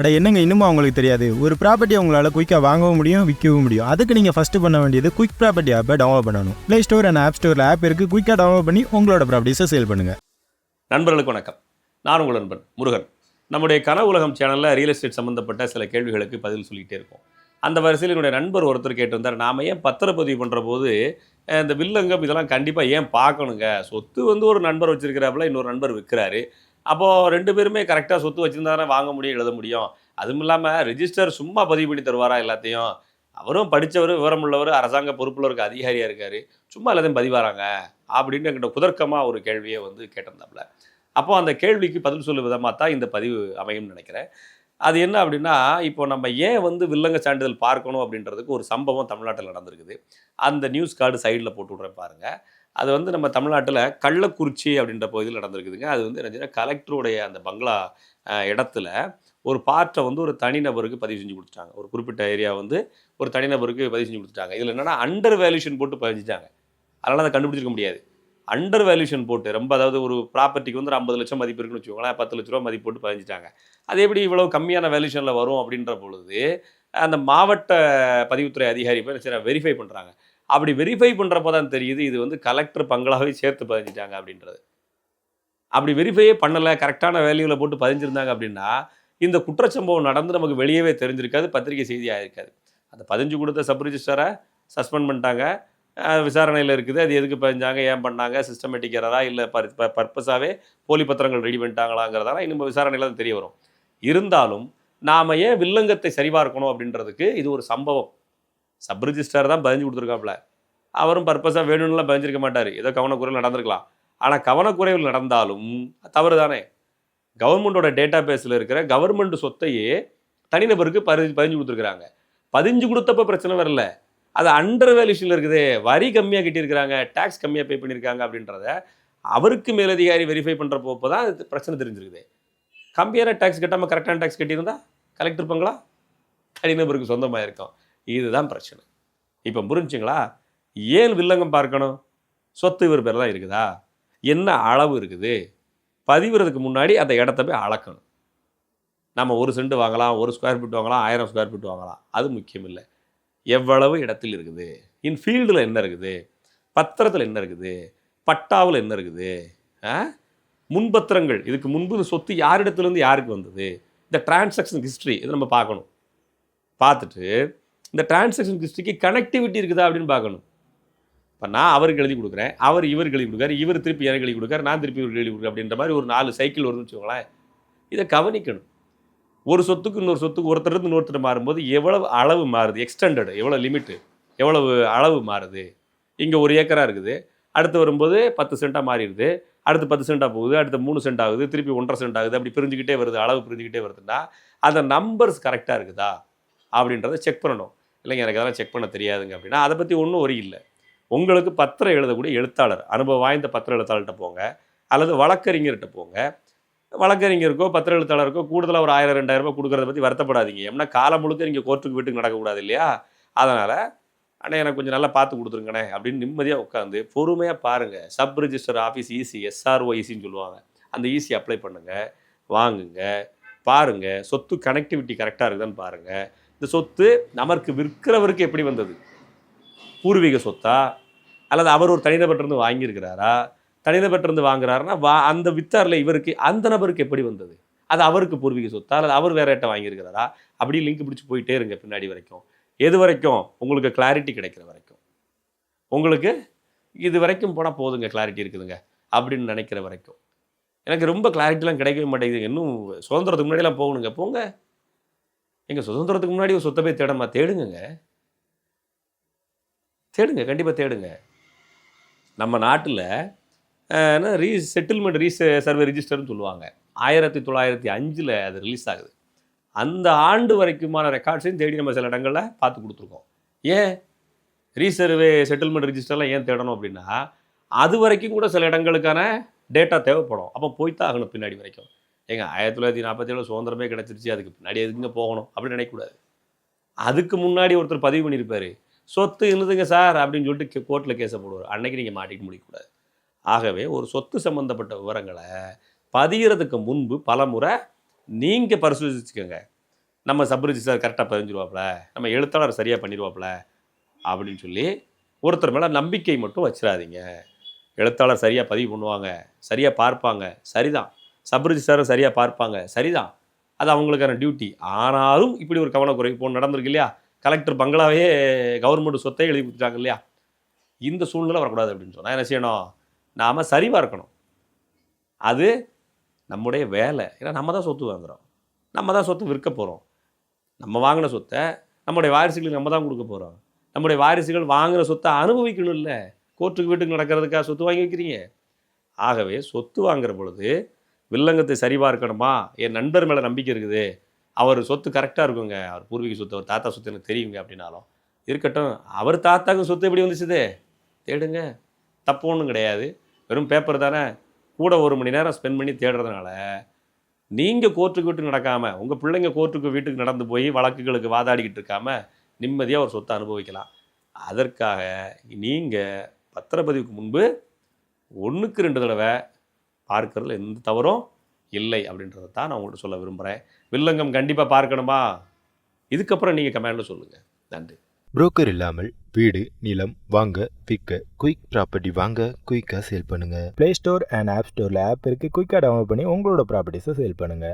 அட என்னங்க இன்னுமா அவங்களுக்கு தெரியாது? ஒரு ப்ராப்பர்ட்டி உங்களால் குயிக்காக வாங்கவும் முடியும் விற்கவும் முடியும். அதுக்கு நீங்கள் ஃபஸ்ட்டு பண்ண வேண்டியது குயிக் ப்ராப்பர்ட்டி ஆப்பை டவுன்லோட் பண்ணணும். ப்ளே ஸ்டோர் அண்ட் ஆப் ஸ்டோரில் ஆப் இருக்குது குயிக்காக டவுன்லோட் பண்ணி உங்களோட ப்ராப்பர்ட்டிஸை சேல் பண்ணுங்கள் நண்பர்களுக்கு வணக்கம். நான் உங்கள் நண்பன் முருகன். நம்முடைய கனவுலகம் சேனலில் ரியல் எஸ்டேட் சம்மந்தப்பட்ட சில கேள்விகளுக்கு பதில் சொல்லிகிட்டே இருக்கோம். அந்த வரிசையில் என்னுடைய நண்பர் ஒருத்தர் கேட்டிருந்தார். நாம ஏன் பத்திரப்பதிவு பண்ணுற போது இந்த வில்லங்கம் இதெல்லாம் கண்டிப்பாக ஏன் பார்க்கணுங்க? சொத்து வந்து ஒரு நண்பர் வச்சுருக்கிறாப்புல இன்னொரு நண்பர் விற்கிறாரு. அப்போது ரெண்டு பேருமே கரெக்டாக சொத்து வச்சுருந்தாரே வாங்க முடியும் எழுத முடியும். அதுவும் இல்லாமல் ரிஜிஸ்டர் சும்மா பதிவு பண்ணி தருவாரா எல்லாத்தையும்? அவரும் படித்தவர் விவரமுள்ளவர் அரசாங்க பொறுப்பில் இருக்க அதிகாரியாக இருக்கார். சும்மா எல்லாத்தையும் பதிவாராங்க? அப்படின்னு என்கிட்ட குதர்க்கமாக ஒரு கேள்வியை வந்து கேட்டிருந்தாப்புல. அப்போ அந்த கேள்விக்கு பதில் சொல்லும் விதமாக தான் இந்த பதிவு அமையும்னு நினைக்கிறேன். அது என்ன அப்படின்னா இப்போ நம்ம ஏன் வந்து வில்லங்க சான்றிதழ் பார்க்கணும் அப்படின்றதுக்கு ஒரு சம்பவம் தமிழ்நாட்டில் நடந்திருக்குது. அந்த நியூஸ் கார்டு சைடில் போட்டு விட்றேன் பாருங்கள் அது வந்து நம்ம தமிழ்நாட்டில் கள்ளக்குறிச்சி அப்படின்ற பகுதியில் நடந்திருக்குதுங்க. அது வந்து என்ன கலெக்டருடைய அந்த பங்களா இடத்துல ஒரு பார்ட்டை வந்து ஒரு தனிநபருக்கு பதிவு செஞ்சு கொடுத்துட்டாங்க. ஒரு குறிப்பிட்ட ஏரியா வந்து ஒரு தனிநபருக்கு பதிவு செஞ்சு கொடுத்துட்டாங்க. இதில் என்னென்னா அண்டர் வேல்யூஷன் போட்டு பதிஞ்சிட்டாங்க அதனால் அதை கண்டுபிடிச்சிருக்க முடியாது. அண்டர் வேல்யூஷன் போட்டு ரொம்ப அதாவது ஒரு ப்ராப்பர்ட்டிக்கு வந்து ஒரு ஐம்பது லட்சம் மதிப்பு இருக்குன்னு வச்சுக்கோங்களேன் பத்து லட்ச ரூபா மதிப்பு போட்டு பதிஞ்சிட்டாங்க அது எப்படி இவ்வளோ கம்மியான வேல்யூஷனில் வரும் அப்படின்ற பொழுது அந்த மாவட்ட பதிவுத்துறை அதிகாரி போய் வெரிஃபை பண்ணுறாங்க அப்படி வெரிஃபை பண்ணுறப்போ தான் தெரியுது இது வந்து கலெக்டர் பங்களாவே சேர்த்து பதிஞ்சிட்டாங்க அப்படின்றது. அப்படி வெரிஃபையே பண்ணலை கரெக்டான வேல்யூவில் போட்டு பதிஞ்சிருந்தாங்க அப்படின்னா இந்த குற்றச்சம்பவம் நடந்து நமக்கு வெளியவே தெரிஞ்சிருக்காது பத்திரிகை செய்தியாக இருக்காது அந்த பதிஞ்சு கொடுத்த சப் ரிஜிஸ்டரை சஸ்பெண்ட் பண்ணிட்டாங்க. விசாரணையில் இருக்குது அது எதுக்கு பதிஞ்சாங்க ஏன் பண்ணாங்க சிஸ்டமேட்டிக் எரரா இல்லை பர் பர்பஸாகவே போலி பத்திரங்கள் ரெடி பண்ணிட்டாங்களாங்கிறதால இன்னும் விசாரணையில் தான் தெரிய வரும். இருந்தாலும் நாம் ஏன் வில்லங்கத்தை சரிபார்க்கணும் அப்படின்றதுக்கு இது ஒரு சம்பவம். சப் ரிஜிஸ்டர் தான் பதிஞ்சு கொடுத்துருக்காப்புல. அவரும் பர்பஸாக வேணும்னுலாம் பதிஞ்சிருக்க மாட்டார். ஏதோ கவனக்குறைவில் நடந்திருக்கலாம். ஆனால் கவனக்குறைவில் நடந்தாலும் தவறு தானே கவர்மெண்டோட டேட்டா பேஸில் இருக்கிற கவர்மெண்ட் சொத்தையே தனிநபருக்கு பதி பதிஞ்சு கொடுத்துருக்குறாங்க. பதிஞ்சு கொடுத்தப்ப பிரச்சனை வரல. அது அண்டர் வேல்யூஷனில் இருக்குது. வரி கம்மியாக கட்டியிருக்கிறாங்க. டேக்ஸ் கம்மியாக பே பண்ணியிருக்காங்க அப்படின்றத அவருக்கு மேலதிகாரி வெரிஃபை பண்ணுறப்போ தான் அது பிரச்சனை தெரிஞ்சிருக்குது. கம்மியான டேக்ஸ் கட்டாமல் கரெக்டான டேக்ஸ் கட்டியிருந்தா கலெக்டர் பங்களா? தனிநபருக்கு சொந்தமாக இருக்கும். இதுதான் பிரச்சனை. இப்போ புரிஞ்சுங்களா? ஏன் வில்லங்கம் பார்க்கணும்? சொத்து இவர் பேர் தான் இருக்குதா? என்ன அளவு இருக்குது? பதிவுறதுக்கு முன்னாடி அந்த இடத்த போய் அளக்கணும். நம்ம ஒரு செண்டு வாங்கலாம் ஒரு ஸ்கொயர் ஃபீட் வாங்கலாம் ஆயிரம் ஸ்கொயர் ஃபீட் வாங்கலாம். அது முக்கியம் இல்லை. எவ்வளவு இடத்தில் இருக்குது? இன் ஃபீல்டில் என்ன இருக்குது? பத்திரத்தில் என்ன இருக்குது? பட்டாவில் என்ன இருக்குது? ஆ? முன்பத்திரங்கள். இதுக்கு முன்பு இந்த சொத்து யாரிடத்துலேருந்து யாருக்கு வந்தது? இந்த டிரான்சாக்ஷன் ஹிஸ்ட்ரி இதை நம்ம பார்க்கணும். பார்த்துட்டு இந்த டிரான்சாக்ஷன் ஹிஸ்ட்ரிக்கு கனெக்டிவிட்டி இருக்குதா அப்படின்னு பார்க்கணும். இப்போ நான் அவருக்கு எழுதி கொடுக்குறேன் அவர் இவருக்கு எழுதி கொடுக்காரு இவர் திருப்பி எனக்கு எழுதி கொடுக்காரு நான் திருப்பி இவருக்கு எழுதி கொடுக்குறேன் அப்படின்ற மாதிரி ஒரு நாலு சைக்கிள் வருதுன்னு வச்சுக்கோங்களேன். இதை கவனிக்கணும். ஒரு சொத்துக்கு இன்னொரு சொத்துக்கு ஒருத்தர் இருந்து இன்னொருத்தர் மாறும்போது எவ்வளவு அளவு மாறுது? எக்ஸ்டெண்டடு எவ்வளோ லிமிட்டு எவ்வளவு அளவு மாறுது? இங்கே ஒரு ஏக்கராக இருக்குது. அடுத்து வரும்போது பத்து சென்ட்டாக மாறிடுது. அடுத்து பத்து சென்ட்டாக போகுது. அடுத்து மூணு சென்ட் ஆகுது. திருப்பி ஒன்றரை சென்ட் ஆகுது. அப்படி பிரிஞ்சுக்கிட்டே வருது. அளவு பிரிஞ்சுக்கிட்டே வருதுன்னா அந்த நம்பர்ஸ் கரெக்டாக இருக்குதா? அப்படின்றத செக் பண்ணணும். இல்லைங்க எனக்கு அதெல்லாம் செக் பண்ண தெரியாதுங்க அப்படின்னா அதை பற்றி ஒன்றும் ஒரு இல்லை. உங்களுக்கு பத்திரம் எழுதக்கூடிய எழுத்தாளர் அனுபவம் வாய்ந்த பத்திர எழுத்தாளர்கிட்ட போங்க அல்லது வழக்கறிஞர்கிட்ட போங்க. வழக்கறிஞருக்கோ பத்திர எழுத்தாளருக்கோ கூடுதலாக ஒரு ஆயிரம் ரெண்டாயிரம் ரூபாய் கொடுக்குறத பற்றி வருத்தப்படாதீங்க. ஏன்னா காலம் முழுக்க நீங்கள் கோர்ட்டுக்கு வீட்டுக்கு நடக்கக்கூடாது இல்லையா? அதனால் அண்ணே எனக்கு கொஞ்சம் நல்லா பார்த்து கொடுத்துருங்கண்ணே அப்படின்னு நிம்மதியாக உட்காந்து பொறுமையாக பாருங்கள் sub register office EC SRO ஈசின்னு சொல்லுவாங்க. அந்த ஈசி அப்ளை பண்ணுங்கள் வாங்குங்க பாருங்கள் சொத்து கனெக்டிவிட்டி கரெக்டாக இருக்குதான்னு பாருங்கள் இந்த சொத்து நமக்கு விற்கிறவருக்கு எப்படி வந்தது? பூர்வீக சொத்தா? அல்லது அவர் ஒரு தனிநபர்கிட்டருந்து வாங்கியிருக்கிறாரா? தனிநபர்கிட்டருந்து வாங்குறாருன்னா வா அந்த வித்தாரில் இவருக்கு அந்த நபருக்கு எப்படி வந்தது? அது அவருக்கு பூர்வீக சொத்தா? அல்லது அவர் வேற இட்ட வாங்கியிருக்கிறாரா? அப்படி லிங்க் பிடிச்சி போயிட்டே இருங்க பின்னாடி வரைக்கும். எது வரைக்கும்? உங்களுக்கு கிளாரிட்டி கிடைக்கிற வரைக்கும். உங்களுக்கு இது வரைக்கும் போனால் போதுங்க கிளாரிட்டி இருக்குதுங்க அப்படின்னு நினைக்கிற வரைக்கும். எனக்கு ரொம்ப கிளாரிட்டிலாம் கிடைக்கவே மாட்டேங்குது இன்னும் சுதந்திரத்துக்கு முன்னாடிலாம் போகணுங்க. போங்க. எங்கள் சுதந்திரத்துக்கு முன்னாடி ஒரு சொத்தை போய் தேடமா? தேடுங்க தேடுங்க கண்டிப்பாக தேடுங்க. நம்ம நாட்டில் ரீ செட்டில்மெண்ட் ரீ சர்வே ரிஜிஸ்டர்னு சொல்லுவாங்க. ஆயிரத்தி தொள்ளாயிரத்தி அஞ்சில் அது ரிலீஸ் ஆகுது. அந்த ஆண்டு வரைக்குமான ரெக்கார்ட்ஸையும் தேடி நம்ம சில இடங்களில் பார்த்து கொடுத்துருக்கோம். ஏன்? ரீசர்வே செட்டில்மெண்ட் ரிஜிஸ்டர்லாம் ஏன் தேடணும் அப்படின்னா அது வரைக்கும் கூட சில இடங்களுக்கான டேட்டா தேவைப்படும். அப்போ போய்த்தான் ஆகணும் பின்னாடி வரைக்கும். ஏங்க ஆயிரத்தி தொள்ளாயிரத்தி நாற்பத்தி ஏழு சுதந்திரமே கிடச்சிருச்சு அதுக்கு பின்னாடி எதுக்குங்க போகணும் அப்படின்னு நினைக்கக்கூடாது. அதுக்கு முன்னாடி ஒருத்தர் பதிவு பண்ணியிருப்பார். சொத்து இருந்ததுங்க சார் அப்படின்னு சொல்லிட்டு கோர்ட்டில் கேஸை போடுவார். அன்னைக்கு நீங்கள் மாட்டிட்டு முடிக்கக்கூடாது. ஆகவே ஒரு சொத்து சம்மந்தப்பட்ட விவரங்களை பதிகிறதுக்கு முன்பு பல முறை நீங்கள் பரிசோதிச்சுக்கோங்க. நம்ம சப்ரிஜி சார் கரெக்டாக பதிஞ்சிருவாப்புல நம்ம எழுத்தாளர் சரியாக பண்ணிடுவாப்புல அப்படின்னு சொல்லி ஒருத்தர் மேலே நம்பிக்கை மட்டும் வச்சிடாதீங்க எழுத்தாளர் சரியாக பதிவு பண்ணுவாங்க சரியாக பார்ப்பாங்க சரிதான். சப் சரியாக பார்ப்பாங்க. சரிதான். அது அவங்களுக்கான டியூட்டி ஆனாலும் இப்படி ஒரு கவனக்குறை இப்போ நடந்திருக்கு இல்லையா? கலெக்டர் பங்களாவே கவர்மெண்ட் சொத்தை எழுதி கொடுத்துட்டாங்க இல்லையா? இந்த சூழ்நிலை வரக்கூடாது அப்படின்னு சொன்னால் என்ன செய்யணும்? நாம் சரிவாக இருக்கணும். அது நம்முடைய வேலை. ஏன்னா நம்ம தான் சொத்து வாங்குகிறோம் நம்ம தான் சொத்து விற்க போகிறோம் நம்ம வாங்கின சொத்தை நம்முடைய வாரிசுகளுக்கு நம்ம தான் கொடுக்க போகிறோம் நம்முடைய வாரிசுகள் வாங்குகிற சொத்தை அனுபவிக்கணும் இல்லை கோர்ட்டுக்கு வீட்டுக்கு நடக்கிறதுக்காக சொத்து வாங்கி வைக்கிறீங்க. ஆகவே சொத்து வாங்குற பொழுது வில்லங்கத்தை சரிபார்க்கணுமா என் நண்பர் மேலே நம்பிக்கை இருக்குது. அவர் சொத்து கரெக்டாக இருக்குங்க. அவர் பூர்வீக சொத்து அவர் தாத்தா சொத்து எனக்கு தெரியுங்க அப்படின்னாலும். இருக்கட்டும் அவர் தாத்தாக்கு சொத்து எப்படி வந்துச்சுது? தேடுங்க. தப்பு ஒன்றும் கிடையாது. வெறும் பேப்பர் தானே. கூட ஒரு மணி நேரம் ஸ்பெண்ட் பண்ணி தேடுறதுனால நீங்கள் கோர்ட்டுக்கு வீட்டுக்கு நடக்காமல் உங்கள் பிள்ளைங்க கோர்ட்டுக்கு வீட்டுக்கு நடந்து போய் வழக்குகளுக்கு வாதாடிக்கிட்டு இருக்காமல் நிம்மதியாக ஒரு சொத்தை அனுபவிக்கலாம். அதற்காக நீங்கள் பத்திரப்பதிவுக்கு முன்பு ஒன்றுக்கு ரெண்டு தடவை பார்க்கறதுல எந்த தவறும் இல்லை அப்படின்றத தான் நான் உங்கள்கிட்ட சொல்ல விரும்புகிறேன் வில்லங்கம் கண்டிப்பாக பார்க்கணுமா? இதுக்கப்புறம் நீங்கள் கமெண்டில் சொல்லுங்கள் நன்றி. புரோக்கர் இல்லாமல் வீடு நிலம் வாங்க விற்க குயிக் ப்ராப்பர்ட்டி வாங்க குயிக்காக சேல் பண்ணுங்க. ப்ளே ஸ்டோர் அண்ட் ஆப் ஸ்டோரில் ஆப் இருக்குது குயிக்காக டவுன்லோட் பண்ணி உங்களோட ப்ராப்பர்ட்டிஸை சேல் பண்ணுங்கள்